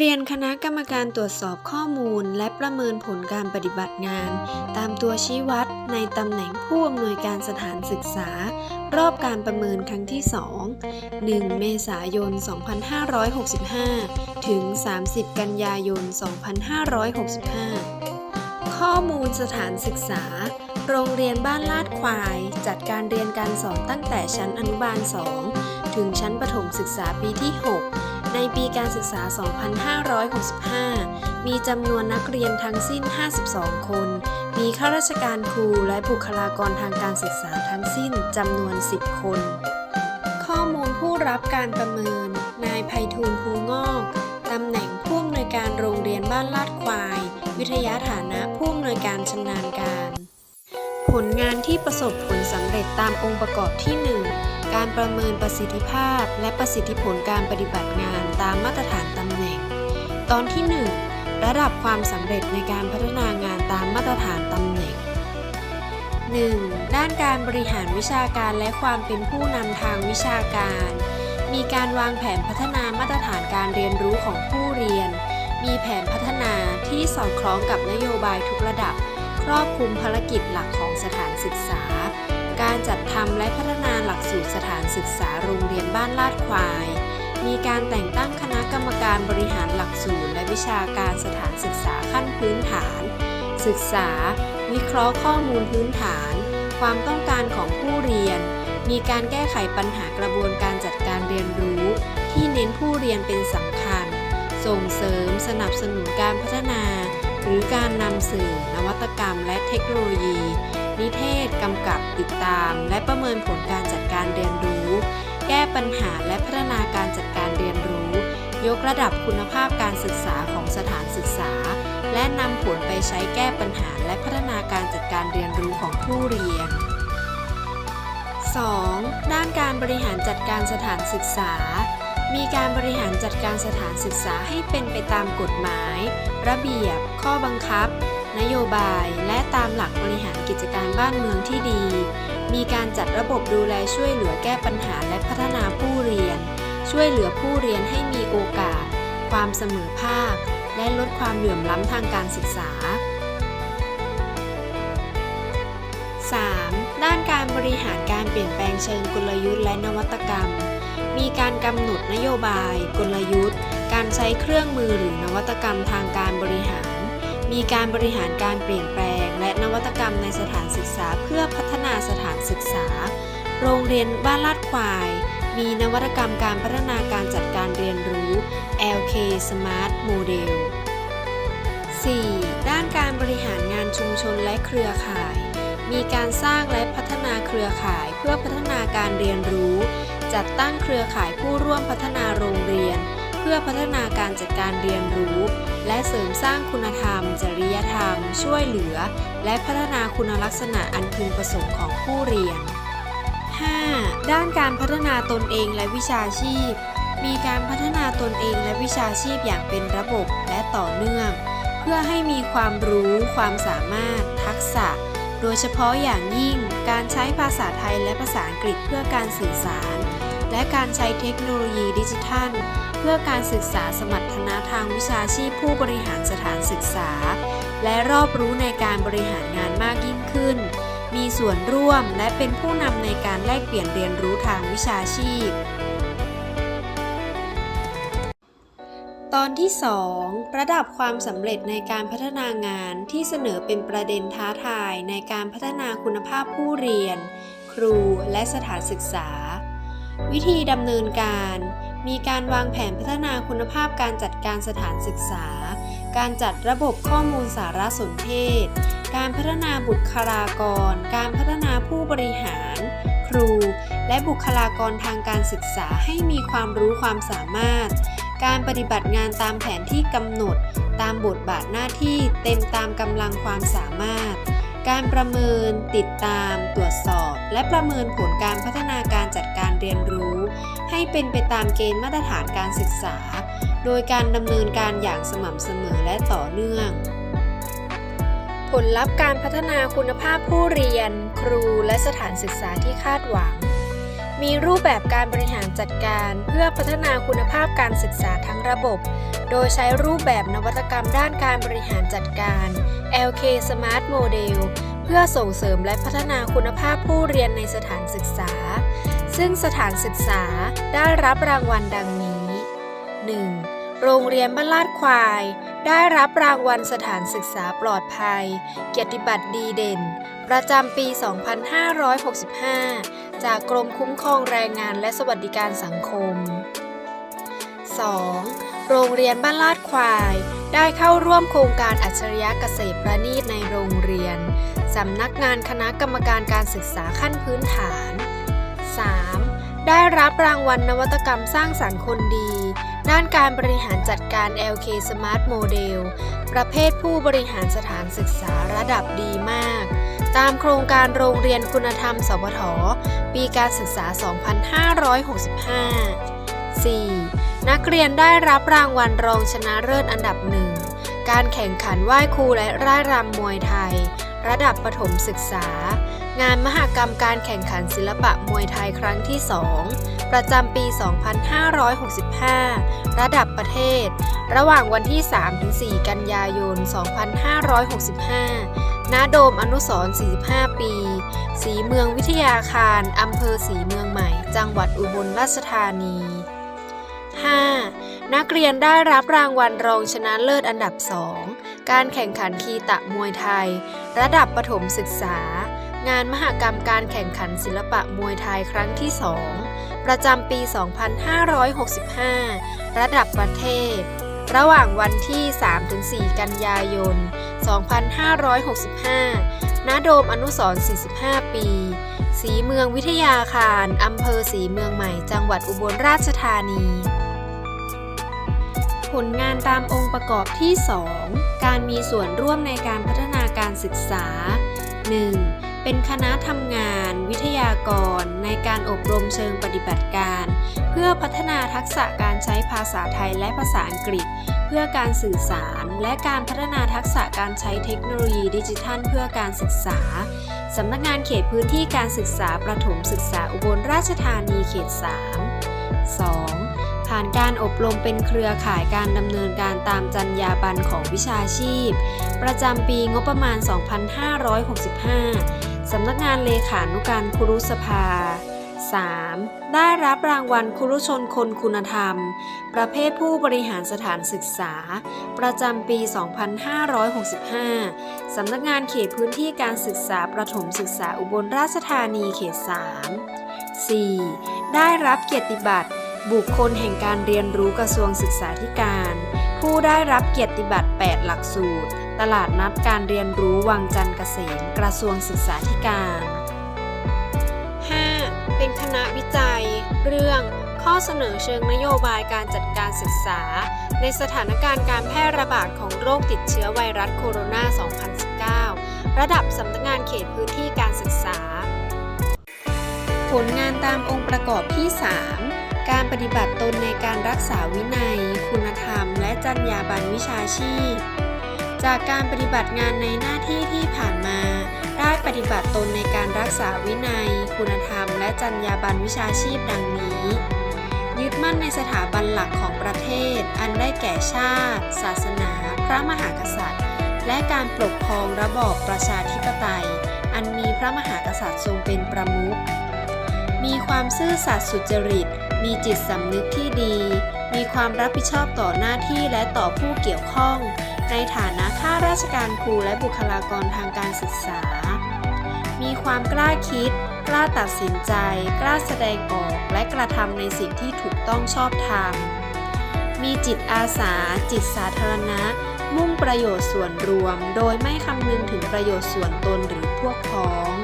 เรียนคณะกรรมการตรวจสอบข้อมูล และประเมินผลการปฏิบัติงาน ตามตัวชี้วัดในตำแหน่งผู้อำนวยการสถานศึกษา รอบการประเมินครั้งที่ 2 1 เมษายน 2565 ถึง 30 กันยายน 2565 ข้อมูลสถานศึกษา โรงเรียนบ้านลาดควาย จัดการเรียนการสอนตั้งแต่ชั้นอนุบาล 2 ถึงชั้นประถมศึกษาปีที่ 6 ในปีการศึกษา 2565 มีจำนวนนักเรียนทั้งสิ้น 52 คน มีข้าราชการครูและบุคลากรทางการศึกษาทั้งสิ้นจำนวน 10 คน ข้อมูลผู้รับการประเมิน นายไพฑูรย์ภูงอก ตำแหน่งผู้อำนวยการโรงเรียนบ้านลาดควาย วิทยาฐานะผู้อำนวยการชำนาญการ ผลงานที่ประสบผลสำเร็จตามองค์ประกอบที่ 1 การประเมินประสิทธิภาพ และประสิทธิผลการปฏิบัติงานตามมาตรฐานตำแหน่ง ตอนที่ 1 ระดับความสำเร็จในการพัฒนางานตามมาตรฐานตำแหน่ง 1. ด้านการบริหารวิชาการและความเป็นผู้นำทางวิชาการ มีการวางแผนพัฒนามาตรฐานการเรียนรู้ของผู้เรียน มีแผนพัฒนาที่สอดคล้องกับนโยบายทุกระดับ รอบคลุมภารกิจหลักของสถานศึกษา การจัดทำและพัฒนาหลักสูตรสถานศึกษาโรงเรียนบ้านลาดควาย มีการแต่งตั้งคณะกรรมการบริหารหลักสูตรและวิชาการสถานศึกษาขั้นพื้นฐาน ศึกษา วิเคราะห์ข้อมูลพื้นฐาน ความต้องการของผู้เรียน มีการแก้ไขปัญหากระบวนการจัดการเรียนรู้ ที่เน้นผู้เรียนเป็นสำคัญ ส่งเสริมสนับสนุนการพัฒนา หรือการนำสื่อนวัตกรรมและเทคโนโลยี นิเทศกำกับติดตาม และประเมินผลการจัดการเรียนรู้ แก้ปัญหาและพัฒนาการจัดการเรียนรู้ ยกระดับคุณภาพการศึกษาของสถานศึกษา และนำผลไปใช้แก้ปัญหาและพัฒนาการจัดการเรียนรู้ของผู้เรียน 2. ด้านการบริหารจัดการสถานศึกษา มีการบริหารจัดการสถานศึกษาให้เป็นไปตามกฎหมาย ระเบียบ ข้อบังคับ นโยบาย และตามหลักบริหารกิจการบ้านเมืองที่ดี มีการจัดระบบดูแลช่วยเหลือแก้ปัญหาและพัฒนาผู้เรียน ช่วยเหลือผู้เรียนให้มีโอกาส ความเสมอภาค และลดความเหลื่อมล้ำทางการศึกษา ด้านการบริหารการเปลี่ยนแปลงเชิงกลยุทธ์และนวัตกรรม มีการกำหนดนโยบาย กลยุทธ์ การใช้เครื่องมือหรือนวัตกรรมทางการบริหาร มีการบริหารการเปลี่ยนแปลง และนวัตกรรมในสถานศึกษาเพื่อพัฒนาสถานศึกษา โรงเรียนบ้านลาดควาย มีนวัตกรรมการพัฒนาการจัดการเรียนรู้ LK Smart Model 4. ด้านการบริหารงานชุมชนและเครือข่าย มีการสร้างและ นาเครือข่ายเพื่อพัฒนาการเรียนรู้ จัดตั้งเครือข่ายผู้ร่วมพัฒนาโรงเรียน เพื่อพัฒนาการจัดการเรียนรู้ และเสริมสร้างคุณธรรม จริยธรรม ช่วยเหลือ และพัฒนาคุณลักษณะอันพึงประสงค์ของผู้เรียน 5. ด้านการพัฒนาตนเองและวิชาชีพ มีการพัฒนาตนเองและวิชาชีพอย่างเป็นระบบและต่อเนื่อง เพื่อให้มีความรู้ ความสามารถ ทักษะ โดยเฉพาะอย่างยิ่งการใช้ภาษาไทยและภาษาอังกฤษเพื่อการสื่อสาร และการใช้เทคโนโลยีดิจิทัล เพื่อการศึกษาสมรรถนะทางวิชาชีพผู้บริหารสถานศึกษา และรอบรู้ในการบริหารงานมากยิ่งขึ้น มีส่วนร่วมและเป็นผู้นำในการแลกเปลี่ยนเรียนรู้ทางวิชาชีพ ตอนที่ 2 ระดับความสำเร็จในการพัฒนางานที่เสนอเป็นประเด็นท้าทายในการพัฒนาคุณภาพผู้เรียน ครูและสถานศึกษา วิธีดำเนินการ มีการวางแผนพัฒนาคุณภาพการจัดการสถานศึกษา การจัดระบบข้อมูลสารสนเทศ การพัฒนาบุคลากร การพัฒนาผู้บริหาร ครู และบุคลากรทางการศึกษาให้มีความรู้ความสามารถ การปฏิบัติงานตามแผนที่กำหนด ตามบทบาทหน้าที่เต็มตามกำลังความสามารถ การประเมิน ติดตาม ตรวจสอบ และประเมินผลการพัฒนาการจัดการเรียนรู้ ให้เป็นไปตามเกณฑ์มาตรฐานการศึกษา โดยการดำเนินการอย่างสม่ำเสมอและต่อเนื่อง ผลลัพธ์การพัฒนาคุณภาพผู้เรียน ครูและสถานศึกษาที่คาดหวัง มีรูปแบบการบริหารจัดการเพื่อพัฒนาคุณภาพการศึกษาทั้งระบบ โดยใช้รูปแบบนวัตกรรมด้านการบริหารจัดการ LK Smart Model เพื่อส่งเสริมและพัฒนาคุณภาพผู้เรียนในสถานศึกษา ซึ่งสถานศึกษาได้รับรางวัลดังนี้ 1. โรงเรียนบ้านลาดควาย ได้รับรางวัลสถานศึกษาปลอดภัย เกียรติบัตรดีเด่น ประจำปี 2565 จากกรมคุ้มครองแรงงานและสวัสดิการสังคม 2. โรงเรียนบ้านลาดควาย ได้เข้าร่วมโครงการอัจฉริยะเกษตรประณีตในโรงเรียน สำนักงานคณะกรรมการการศึกษาขั้นพื้นฐาน 3. ได้รับรางวัลนวัตกรรมสร้างสรรค์คนดี ด้านการบริหารจัดการ LK Smart Model ประเภทผู้บริหารสถานศึกษาระดับดีมาก ตามโครงการโรงเรียนคุณธรรมสวทปีการศึกษา 2565 4. นักเรียนได้รับรางวัลรองชนะเลิศอันดับหนึ่ง การแข่งขันไหว้ครูและร่ายรำมวยไทย ระดับประถมศึกษา งานมหกรรมการแข่งขันศิลปะมวยไทยครั้งที่ 2 ประจำปี 2565 ระดับประเทศ ระหว่างวันที่ 3-4 กันยายน 2565 ณ โดมอนุสรณ์45 ปี สีเมืองวิทยาคารอำเภอสีเมืองใหม่ จังหวัดอุบลราชธานี 5. นักเรียนได้รับรางวัลรองชนะเลิศอันดับ 2 การแข่งขันคีตะมวยไทย ระดับประถมศึกษา งานมหกรรมการแข่งขันศิลปะมวยไทยครั้งที่ 2 ประจำปี 2565 ระดับประเทศ ระหว่างวันที่ 3-4 กันยายน 2565 ณ โดมอนุสรณ์45 ปี สีเมืองวิทยาคาร อำเภอสีเมืองใหม่ จังหวัดอุบลราชธานีผลงานตามองค์ประกอบที่ 2 การมีส่วนร่วมในการพัฒนา การศึกษา 1. เป็นคณะทำงาน วิทยากร ในการอบรมเชิงปฏิบัติการ เพื่อพัฒนาทักษะการใช้ภาษาไทยและภาษาอังกฤษ เพื่อการสื่อสาร และการพัฒนาทักษะการใช้เทคโนโลยีดิจิทัล เพื่อการศึกษาสำนักงานเขตพื้นที่การศึกษาประถมศึกษาอุบลราชธานีเขต 3 2. ผ่านการอบรมเป็นเครือข่ายการดำเนินการตามจรรยาบรรณของวิชาชีพ ประจำปีงบประมาณ 2565 สำนักงานเลขานุการครุสภา 3. ได้รับรางวัลครุชนคนคุณธรรม ประเภทผู้บริหารสถานศึกษา ประจำปี 2565 สำนักงานเขตพื้นที่การศึกษาประถมศึกษาอุบลราชธานีเขต 3 4. ได้รับเกียรติบัตร บุคคลแห่งการเรียนรู้กระทรวงศึกษาธิการ ผู้ได้รับเกียรติบัตร 8 หลักสูตร ตลาดนัดการเรียนรู้วังจันทร์เกษมกระทรวงศึกษาธิการ 5. เป็นคณะวิจัย เรื่อง ข้อเสนอเชิงนโยบายการจัดการศึกษา ในสถานการณ์การแพร่ระบาดของโรคติดเชื้อไวรัสโคโรนา 2019 ระดับสำนักงานเขตพื้นที่การศึกษา ผลงานตามองค์ประกอบที่ 3 การปฏิบัติตนในการรักษาวินัย คุณธรรม และจรรยาบรรณวิชาชีพ จากการปฏิบัติงานในหน้าที่ที่ผ่านมา ได้ปฏิบัติตนในการรักษาวินัย คุณธรรม และจรรยาบรรณวิชาชีพดังนี้ ยึดมั่นในสถาบันหลักของประเทศ อันได้แก่ชาติ ศาสนา พระมหากษัตริย์ และการปกครองระบอบประชาธิปไตย อันมีพระมหากษัตริย์ทรงเป็นประมุข มีความซื่อสัตย์สุจริต มีจิตสำนึกที่ดี มีความรับผิดชอบต่อหน้าที่และต่อผู้เกี่ยวข้อง ในฐานะข้าราชการครูและบุคลากรทางการศึกษา มีความกล้าคิด กล้าตัดสินใจ กล้าแสดงออก และกระทำในสิ่งที่ถูกต้องชอบธรรม มีจิตอาสา จิตสาธารณะ มุ่งประโยชน์ส่วนรวม โดยไม่คำนึงถึงประโยชน์ส่วนตนหรือพวกพ้อง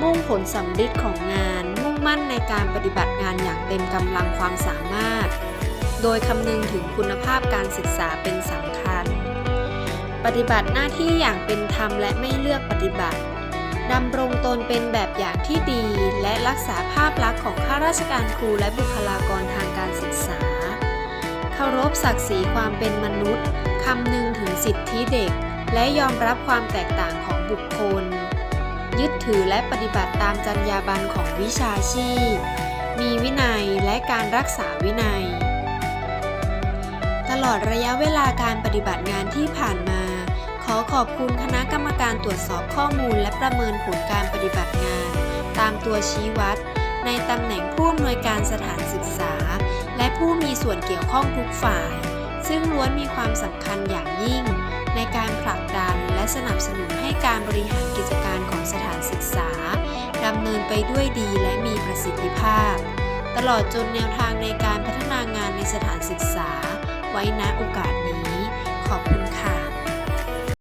มุ่งผลสำลิดของงาน มั่นในการปฏิบัติงานอย่างเต็มกำลังความสามารถ โดยคำนึงถึงคุณภาพการศึกษาเป็นสำคัญ ปฏิบัติหน้าที่อย่างเป็นธรรมและไม่เลือกปฏิบัติดำรงตนเป็นแบบอย่างที่ดี และรักษาภาพลักษณ์ของข้าราชการครูและบุคลากรทางการศึกษา เคารพศักดิ์ศรีความเป็นมนุษย์ คำนึงถึงสิทธิเด็ก และยอมรับความแตกต่างของบุคคล ยึดถือและปฏิบัติตามจรรยาบรรณของวิชาชีพ มีวินัยและการรักษาวินัย ตลอดระยะเวลาการปฏิบัติงานที่ผ่านมา ขอขอบคุณคณะกรรมการตรวจสอบข้อมูลและประเมินผลการปฏิบัติงาน ตามตัวชี้วัด ในตำแหน่งผู้อำนวยการสถานศึกษา และผู้มีส่วนเกี่ยวข้องทุกฝ่าย ซึ่งล้วนมีความสำคัญอย่างยิ่ง ในการผลักดันและสนับสนุนให้การบริหารกิจการของสถานศึกษาดำเนินไปด้วยดีและมีประสิทธิภาพ ตลอดจนแนวทางในการพัฒนางานในสถานศึกษา ไว้ณโอกาสนี้ ขอบคุณค่ะ